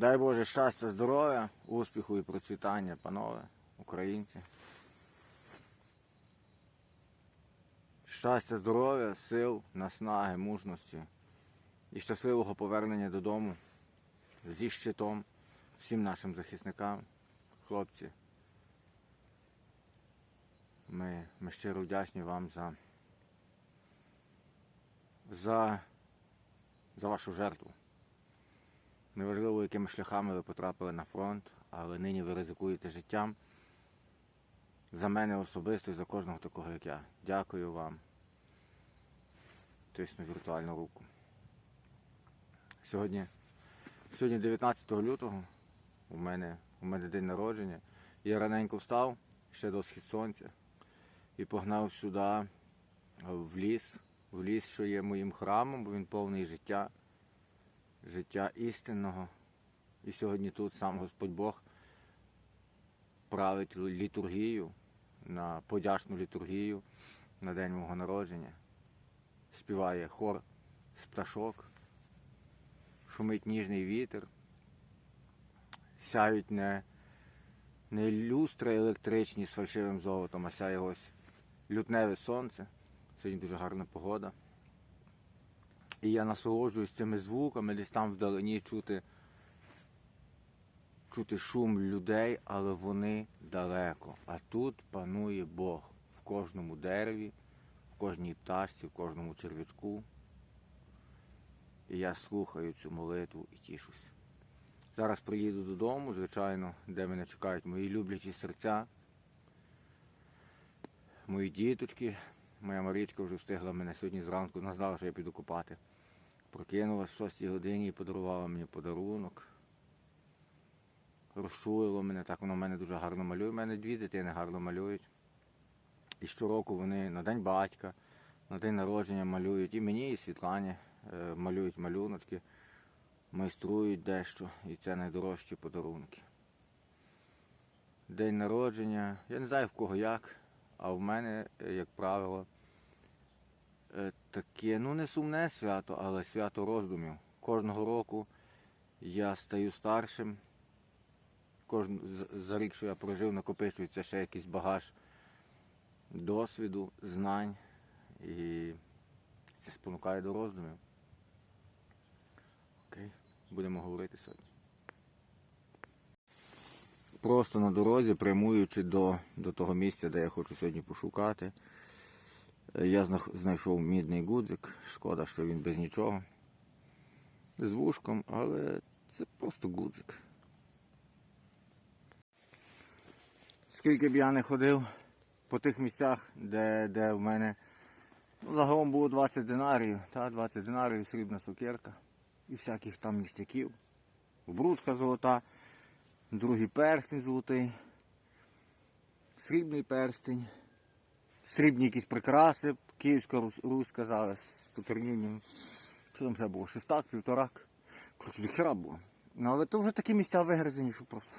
Дай Боже щастя, здоров'я, успіху і процвітання, панове, українці. Щастя, здоров'я, сил, наснаги, мужності і щасливого повернення додому зі щитом всім нашим захисникам, хлопці. Ми, ми щиро вдячні вам за, за, за вашу жертву. Неважливо, якими шляхами ви потрапили на фронт, але нині ви ризикуєте життям. За мене особисто і за кожного такого, як я. Дякую вам. Тисну віртуальну руку. Сьогодні, сьогодні 19 лютого у мене, у мене день народження. Я раненько встав, ще до схід сонця, і погнав сюди, в ліс, в ліс, що є моїм храмом, бо він повний життя життя істинного. І сьогодні тут сам Господь Бог править літургію, на подячну літургію на день мого народження. Співає хор з пташок, шумить ніжний вітер, сяють не, не люстри електричні з фальшивим золотом, а сяє ось лютневе сонце. Сьогодні дуже гарна погода. І я насолоджуюсь цими звуками, десь там вдалині чути, чути шум людей, але вони далеко. А тут панує Бог в кожному дереві, в кожній пташці, в кожному червячку. І я слухаю цю молитву і тішусь. Зараз приїду додому, звичайно, де мене чекають мої люблячі серця, мої діточки. Моя Марічка вже встигла мене сьогодні зранку, вона знала, що я піду купати. Прокинулась в 6 годині і подарувала мені подарунок. Розчулило мене, так воно в мене дуже гарно малює. У мене дві дитини гарно малюють. І щороку вони на День батька, на день народження малюють. І мені, і Світлані е, малюють малюночки, майструють дещо. І це найдорожчі подарунки. День народження. Я не знаю в кого як, а в мене, як правило, таке, ну не сумне свято, але свято роздумів. Кожного року я стаю старшим. Кожен за рік, що я прожив, накопичується ще якийсь багаж досвіду, знань. І це спонукає до роздумів. Окей, будемо говорити сьогодні. Просто на дорозі, прямуючи до, до того місця, де я хочу сьогодні пошукати. Я знайшов мідний гудзик. Шкода, що він без нічого. З вушком, але це просто гудзик. Скільки б я не ходив по тих місцях, де, де в мене ну, загалом було 20 динарів, та, 20 динарів, срібна сукерка і всяких там ніштяків. Обручка золота, другий перстень золотий, срібний перстень, срібні якісь прикраси, Київська Русь, Русь сказали, з потернінням. Що там ще було? Шестак, півторак. Коротше, до хера було. Ну, але то вже такі місця вигризені, що просто.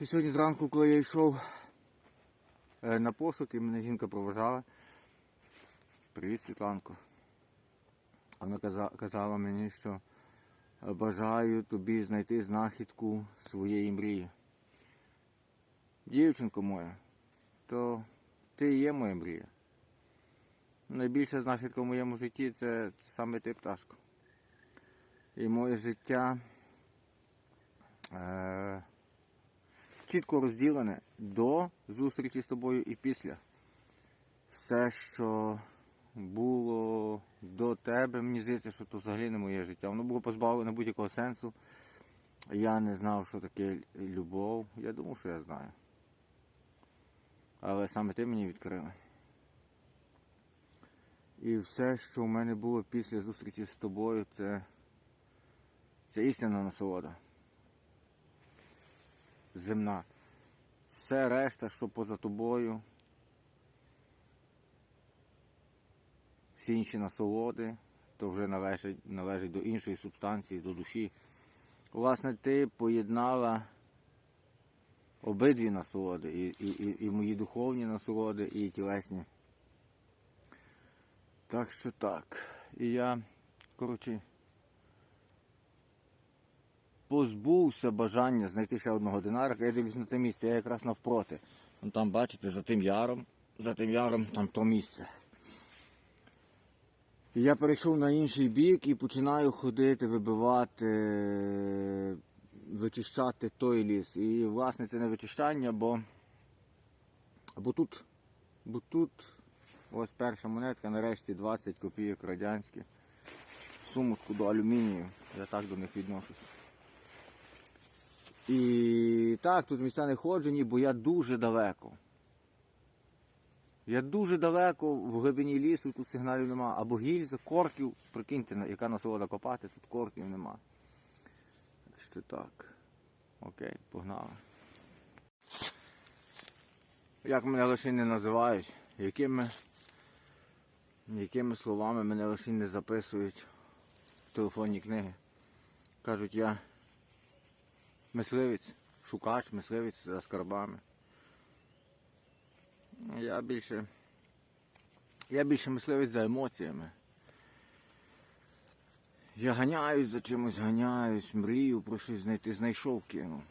І сьогодні зранку, коли я йшов е, на пошуки, мене жінка проважала. Привіт, Світланко. Вона казала мені, що бажаю тобі знайти знахідку своєї мрії. Дівчинко моя, то ти є моя мрія. Найбільша знахідка в моєму житті це саме ти пташко. І моє життя е, чітко розділене до зустрічі з тобою і після. Все, що було до тебе, мені здається, що то взагалі не моє життя. Воно було позбавлене будь-якого сенсу. Я не знав, що таке любов. Я думав, що я знаю. Але саме ти мені відкрила. І все, що в мене було після зустрічі з тобою, це, це істинна насолода. Земна. Все решта, що поза тобою. Всі інші насолоди, то вже належить, належить до іншої субстанції, до душі. Власне, ти поєднала обидві насолоди, і, і, і, і мої духовні насолоди, і тілесні. Так що так. І я, коротше, позбувся бажання знайти ще одного динарика. Я дивлюсь на те місце, я якраз навпроти. Вон там, бачите, за тим яром, за тим яром там то місце. І я перейшов на інший бік і починаю ходити, вибивати, вичищати той ліс. І власне це не вичищання, бо, бо тут, бо тут ось перша монетка, нарешті 20 копійок радянські. Сумочку до алюмінію. Я так до них відношусь. І так, тут місця не ходжені, бо я дуже далеко. Я дуже далеко в глибині лісу, тут сигналів нема. Або гільза, корків, прикиньте, яка насолода копати, тут корків нема. Що так. Окей, погнали. Як мене лише не називають, якими, якими словами мене лише не записують в телефонні книги. Кажуть, я мисливець, шукач, мисливець за скарбами. Я більше. Я більше мисливець за емоціями. Я ганяюсь за чимось, ганяюсь, мрію про щось знайти, знайшов, кинув.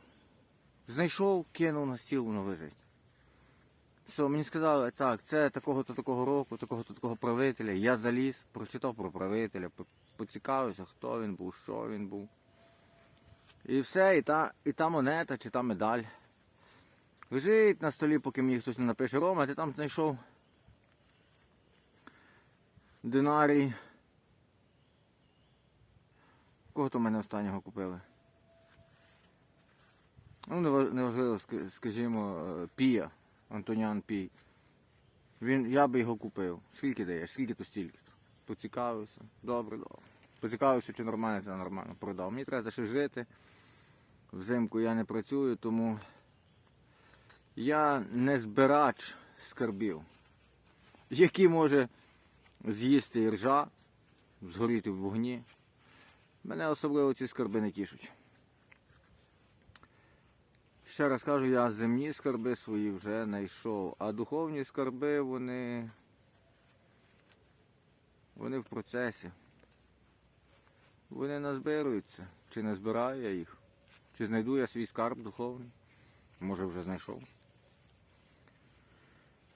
Знайшов, кинув на стіл, воно лежить. Все, мені сказали, так, це такого-то такого року, такого-то такого правителя. Я заліз, прочитав про правителя, поцікавився, хто він був, що він був. І все, і та, і та монета, чи та медаль. Лежить на столі, поки мені хтось не напише, Рома, ти там знайшов динарій. Кого то в мене останнього купили? Ну, неважливо, скажімо, е, Пія, Антоніан Пій. Він, я би його купив. Скільки даєш? Скільки то стільки? Поцікавився. Добре, добре. Поцікавився, чи нормально, це нормально. Продав. Мені треба за що жити. Взимку я не працюю, тому я не збирач скарбів, які може з'їсти іржа, згоріти в вогні. Мене особливо ці скарби не тішуть. Ще раз кажу, я земні скарби свої вже знайшов, а духовні скарби вони. Вони в процесі. Вони назбируються. Чи не збираю я їх? Чи знайду я свій скарб духовний? Може вже знайшов.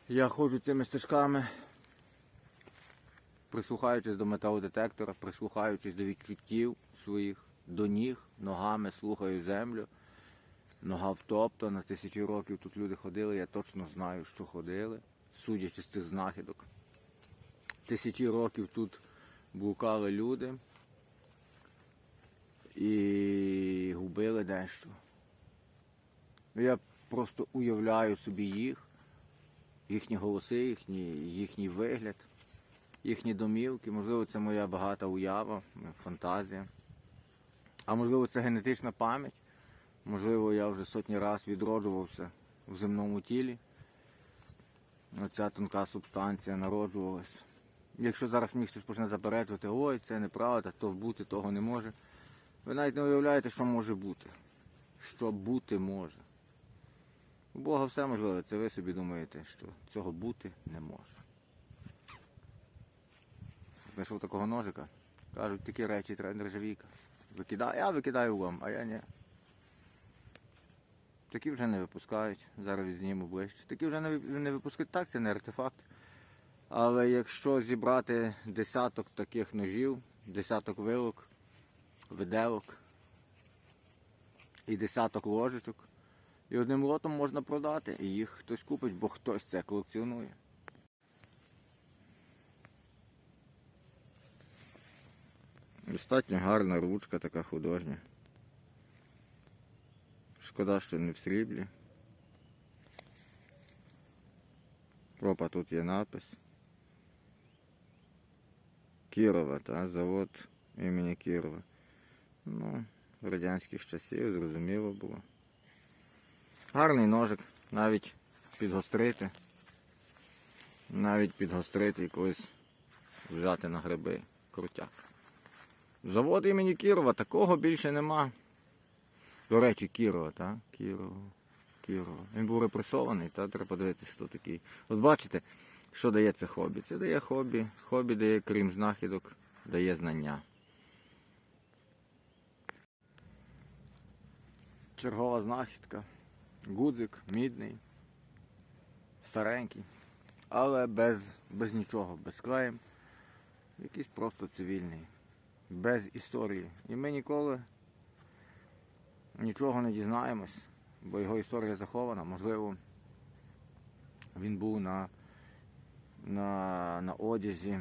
Я ходжу цими стежками, прислухаючись до металодетектора, прислухаючись до відчуттів своїх, до ніг, ногами слухаю землю. Нога втоптана, тисячі років тут люди ходили, я точно знаю, що ходили, судячи з цих знахідок. Тисячі років тут блукали люди і губили дещо. Я просто уявляю собі їх, їхні голоси, їхній, їхній вигляд, їхні домівки. Можливо, це моя багата уява, фантазія. А можливо, це генетична пам'ять. Можливо, я вже сотні разів відроджувався в земному тілі. Оця тонка субстанція народжувалась. Якщо зараз мені хтось почне заперечувати, ой, це неправда, то бути того не може. Ви навіть не уявляєте, що може бути. Що бути може. У Бога все можливе, це ви собі думаєте, що цього бути не може. Знайшов такого ножика. Кажуть, такі речі треба нержавійка. Викидаю, я викидаю вам, а я ні. Такі вже не випускають, зараз відзніму ближче. Такі вже не, не випускають, так, це не артефакт. Але якщо зібрати десяток таких ножів, десяток вилок, виделок і десяток ложечок, і одним лотом можна продати, і їх хтось купить, бо хтось це колекціонує. Достатньо гарна ручка така художня. Шкода, що не в сріблі. Опа, тут є напис. Кірова, та, завод імені Кірова. Ну, радянських часів, зрозуміло було. Гарний ножик, навіть підгострити. Навіть підгострити і колись взяти на гриби. Крутяк. Завод імені Кірова, такого більше нема. До речі, Кірова, так? Кірова. Кірова. Він був репресований, та треба подивитися, хто такий. От бачите, що дає це хобі? Це дає хобі. Хобі дає, крім знахідок, дає знання. Чергова знахідка. Гудзик, мідний, старенький, але без, без нічого, без клеєм. Якийсь просто цивільний, без історії. І ми ніколи нічого не дізнаємось, бо його історія захована. Можливо, він був на, на, на одязі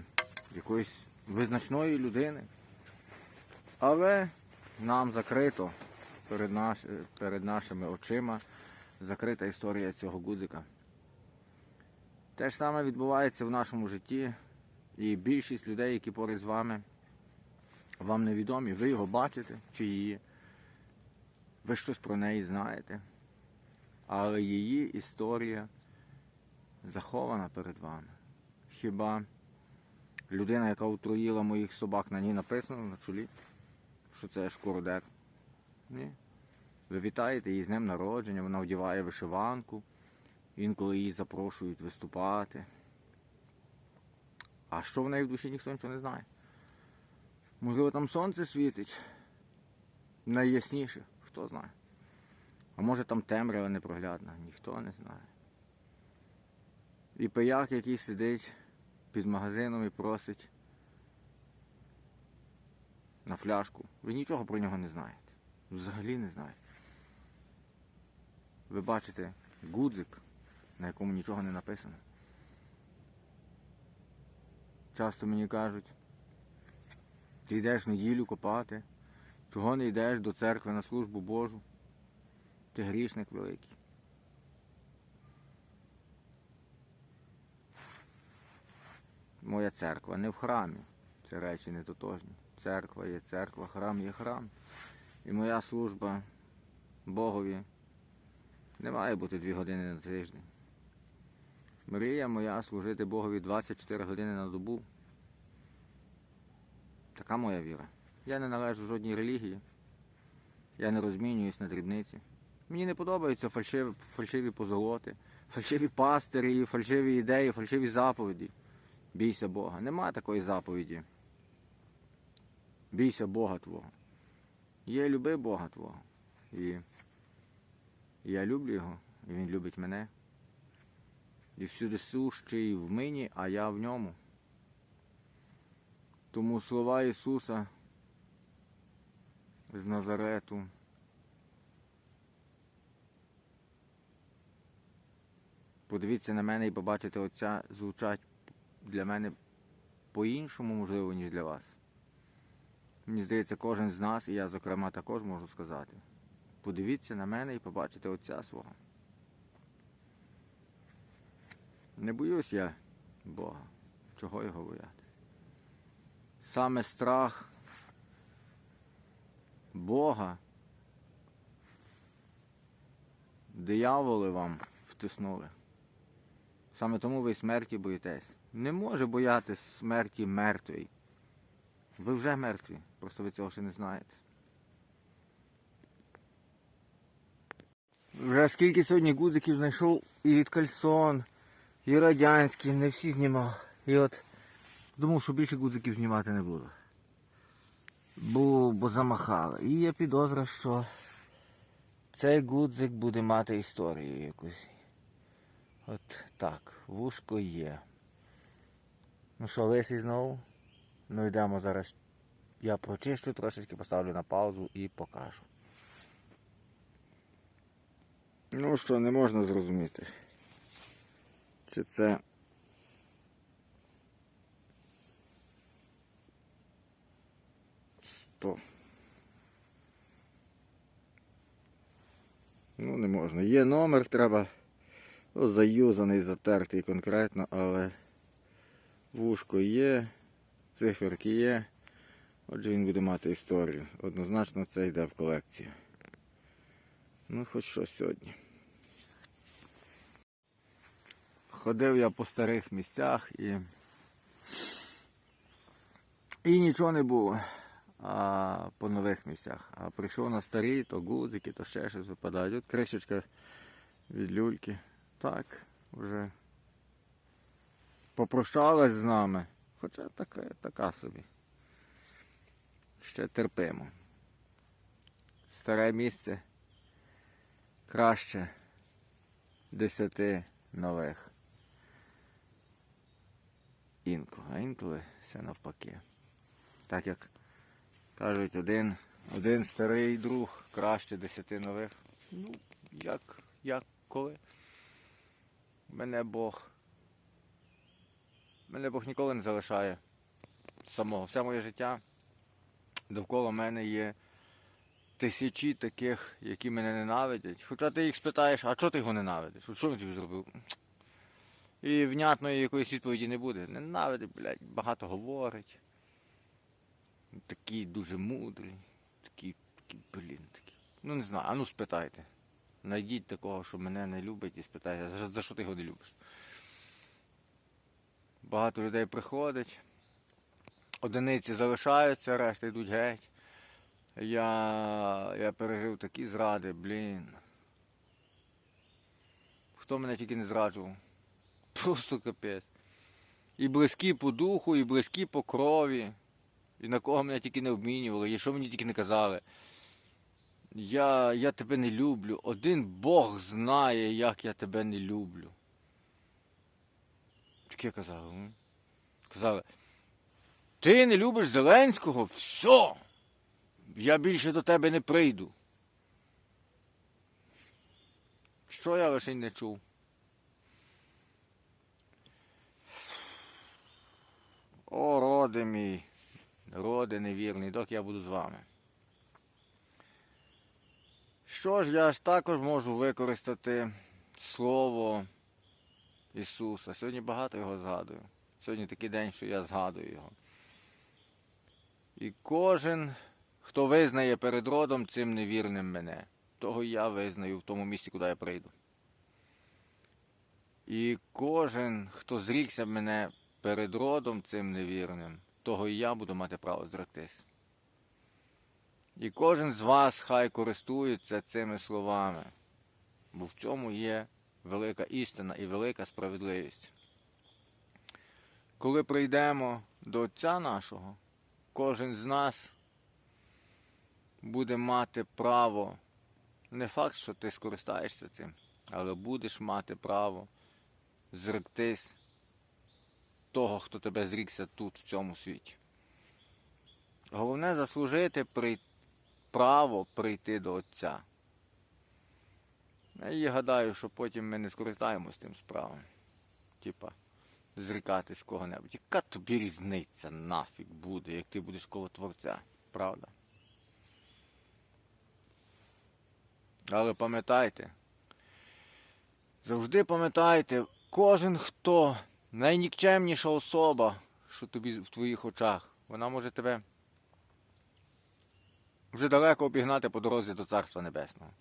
якоїсь визначної людини. Але нам закрито перед, наш, перед нашими очима закрита історія цього гудзика. Те ж саме відбувається в нашому житті, і більшість людей, які поряд з вами, вам невідомі, ви його бачите чи її, ви щось про неї знаєте, але її історія захована перед вами. Хіба людина, яка отруїла моїх собак, на ній написано на чолі, що це шкуродер? Ні. Ви вітаєте її з днем народження, вона вдіває вишиванку, інколи її запрошують виступати. А що в неї в душі ніхто нічого не знає. Можливо, там сонце світить найясніше, хто знає. А може там темрява непроглядна, ніхто не знає. І пияк, який сидить під магазином і просить на фляжку, ви нічого про нього не знаєте. Взагалі не знаєте. Ви бачите гудзик, на якому нічого не написано. Часто мені кажуть, ти йдеш неділю копати, чого не йдеш до церкви на службу Божу? Ти грішник великий. Моя церква не в храмі. Це речі не тотожні. Церква є церква, храм є храм. І моя служба Богові не має бути дві години на тиждень. Мрія моя служити Богові 24 години на добу. Така моя віра. Я не належу жодній релігії. Я не розмінююсь на дрібниці. Мені не подобаються фальшиві, фальшиві позолоти, фальшиві пастирі, фальшиві ідеї, фальшиві заповіді. Бійся Бога. Нема такої заповіді. Бійся Бога Твого. Є люби Бога Твого. І я люблю його, і він любить мене. І всюди сущий в мені, а я в ньому. Тому слова Ісуса з Назарету. Подивіться на мене і побачите Отця звучать для мене по-іншому, можливо, ніж для вас. Мені здається, кожен з нас, і я, зокрема, також можу сказати. Подивіться на мене і побачите Отця свого. Не боюсь я Бога. Чого його боятися? Саме страх Бога дияволи вам втиснули. Саме тому ви смерті боїтесь. Не може боятись смерті мертвий. Ви вже мертві, просто ви цього ще не знаєте. Вже скільки сьогодні гудзиків знайшов і від кальсон, і радянські, не всі знімав. І от думав, що більше гудзиків знімати не буду. Бо, бо замахали. І є підозра, що цей гудзик буде мати історію якусь. От так, вушко є. Ну що, лисий знову? Ну йдемо зараз. Я прочищу, трошечки поставлю на паузу і покажу. Ну що, не можна зрозуміти. Чи це сто. Ну, не можна. Є номер, треба ну, заюзаний, затертий конкретно, але вушко є, циферки є. Отже, він буде мати історію. Однозначно це йде в колекцію. Ну, хоч що сьогодні. Ходив я по старих місцях і. І нічого не було по нових місцях. А прийшов на старі, то гудзики, то ще щось випадають. От кришечка від люльки. Так, вже попрощалась з нами. Хоча така, така собі. Ще терпимо. Старе місце краще десяти нових. Інколи, а інколи все навпаки. Так як кажуть, один, один старий друг краще десяти нових. Ну, як, як коли? Мене Бог. Мене Бог ніколи не залишає самого. Все моє життя довкола мене є тисячі таких, які мене ненавидять. Хоча ти їх спитаєш, а чого ти його ненавидиш? От Що він тобі зробив? І внятної якоїсь відповіді не буде. Ненавидить, блядь, багато говорить. Такий дуже мудрий. Такий, такий, блін, такий. Ну не знаю, а ну спитайте. Найдіть такого, що мене не любить, і спитайте, за, за що ти його не любиш. Багато людей приходить, одиниці залишаються, решта йдуть геть. Я, я пережив такі зради, блін. Хто мене тільки не зраджував? Просто капець. І близькі по духу, і близькі по крові. І на кого мене тільки не обмінювали, і що мені тільки не казали. Я, я тебе не люблю. Один Бог знає, як я тебе не люблю. Таке казали. Казали, ти не любиш Зеленського? Все. Я більше до тебе не прийду. Що я лише не чув? О, роди мій, роди невірний, доки я буду з вами. Що ж, я ж також можу використати слово Ісуса. Сьогодні багато його згадую. Сьогодні такий день, що я згадую його. І кожен, хто визнає перед родом цим невірним мене, того я визнаю в тому місці, куди я прийду. І кожен, хто зрікся мене перед родом цим невірним, того і я буду мати право зректись. І кожен з вас хай користується цими словами, бо в цьому є велика істина і велика справедливість. Коли прийдемо до Отця нашого, кожен з нас буде мати право, не факт, що ти скористаєшся цим, але будеш мати право зректись того, хто тебе зрікся тут, в цьому світі. Головне заслужити при... право прийти до Отця. І гадаю, що потім ми не скористаємось тим справом. Типа, зрікатись кого-небудь. Яка тобі різниця нафіг буде, як ти будеш коло Творця, правда? Але пам'ятайте, завжди пам'ятайте, кожен хто найнікчемніша особа, що тобі в твоїх очах, вона може тебе вже далеко обігнати по дорозі до Царства Небесного.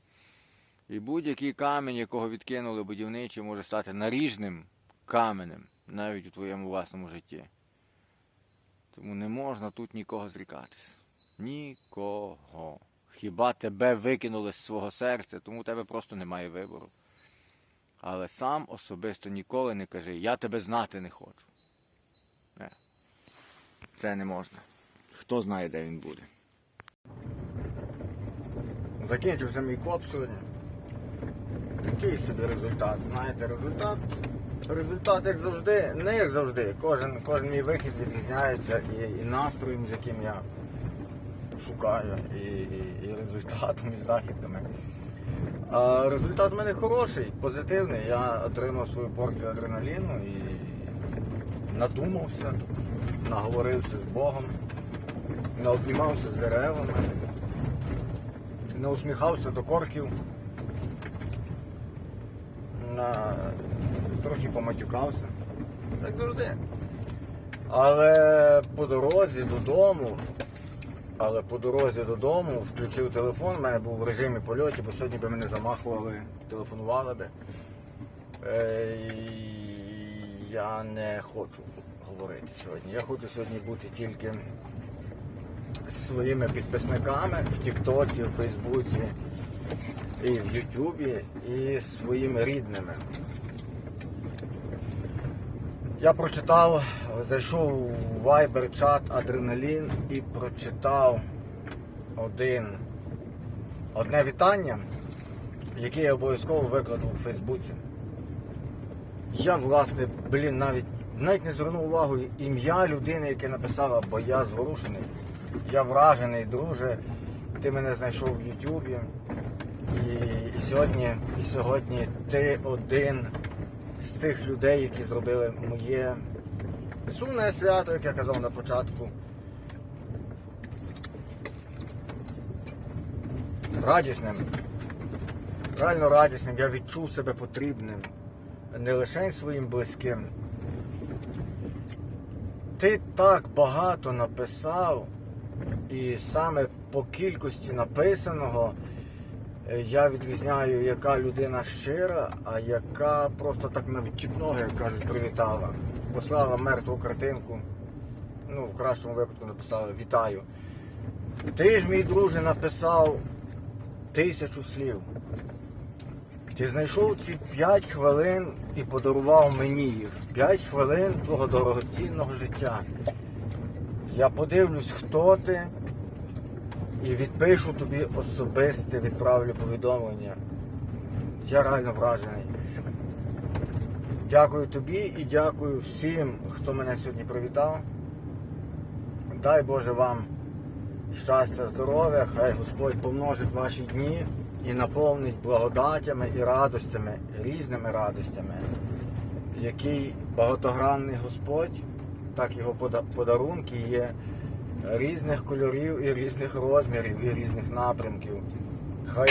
І будь-який камінь, якого відкинули будівничі, може стати наріжним каменем навіть у твоєму власному житті. Тому не можна тут нікого зрікатись. Нікого. Хіба тебе викинули з свого серця, тому у тебе просто немає вибору. Але сам особисто ніколи не кажи, я тебе знати не хочу. Не. Це не можна. Хто знає, де він буде. Закінчився мій коп сьогодні. Такий собі результат. Знаєте, результат. Результат, як завжди, не як завжди. Кожен, кожен мій вихід відрізняється і, і настроєм, з яким я шукаю, і, і, і результатом, і знахідками. А результат в мене хороший, позитивний. Я отримав свою порцію адреналіну і надумався, наговорився з Богом, наобнімався з деревами, не усміхався до корків, на... трохи поматюкався. Так завжди. Але по дорозі додому, але по дорозі додому включив телефон, у мене був в режимі польоті, бо сьогодні би мене замахували, телефонували би. Е, я не хочу говорити сьогодні. Я хочу сьогодні бути тільки з своїми підписниками в Тіктоці, в Фейсбуці і в Ютубі, і з своїми рідними. Я прочитав, зайшов у Viber чат Адреналін і прочитав один, одне вітання який я обов'язково викладу у Фейсбуці. Я, власне, блін, навіть навіть не звернув увагу ім'я людини, яке написала, бо я зворушений. Я вражений, друже. Ти мене знайшов в Ютубі. І, і сьогодні, і сьогодні ти один з тих людей, які зробили моє сумне свято, як я казав на початку. Радісним. Реально радісним. Я відчув себе потрібним. Не лише своїм близьким. Ти так багато написав, і саме по кількості написаного я відрізняю, яка людина щира, а яка просто так на відчіпного, як кажуть, привітала. Послала мертву картинку. Ну, в кращому випадку написала вітаю. Ти ж, мій друже, написав тисячу слів. Ти знайшов ці 5 хвилин і подарував мені їх. 5 хвилин твого дорогоцінного життя. Я подивлюсь, хто ти, і відпишу тобі особисте, відправлю повідомлення. Я реально вражений. Дякую тобі і дякую всім, хто мене сьогодні привітав. Дай Боже вам щастя, здоров'я, хай Господь помножить ваші дні і наповнить благодатями і радостями, різними радостями, який багатогранний Господь, так його пода- подарунки є різних кольорів і різних розмірів, і різних напрямків. Хай